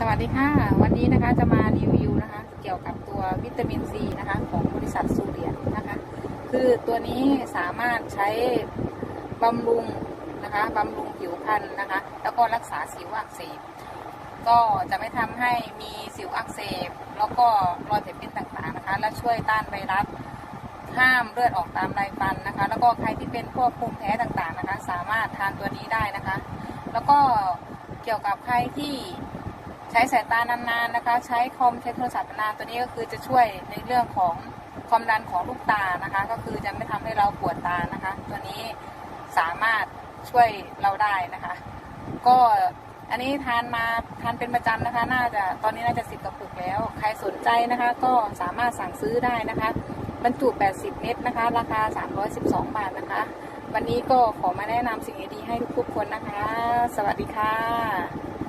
สวัสดีค่ะ วันนี้นะคะจะมารีวิวนะคะ เกี่ยวกับตัววิตามินซีนะคะ ของบริษัทซูเรียนะคะ คือตัวนี้สามารถใช้บำรุงนะคะบำรุงผิวพรรณนะคะ แล้วก็รักษาสิวอักเสบก็จะไม่ทำให้มีสิวอักเสบ แล้วก็รอยแผลเป็นต่างๆนะคะ และช่วยต้านไวรัสห้ามเลือดออกตามไรฟันนะคะ แล้วก็ใครที่เป็นพวกภูมิแพ้ต่างๆนะคะ สามารถทานตัวนี้ได้นะคะ แล้วก็เกี่ยวกับใครที่ ใช้สายตานานๆนะคะ ใช้คอมใช้โทรศัพท์นานตัวนี้ก็คือจะช่วยในเรื่องของความดันของลูกตานะคะ ก็คือจะไม่ทำให้เราปวดตานะคะ ตัวนี้สามารถช่วยเราได้นะคะ ก็อันนี้ทานมาทานเป็นประจำนะคะ น่าจะตอนนี้น่าจะสิบกระปุกแล้ว ใครสนใจนะคะ ก็สามารถสั่งซื้อได้นะคะ บรรจุ 80 เม็ดนะคะ ราคา 312 บาทนะคะ วันนี้ก็ขอมาแนะนำสิ่งดีๆให้ทุกๆคนนะคะ สวัสดีค่ะ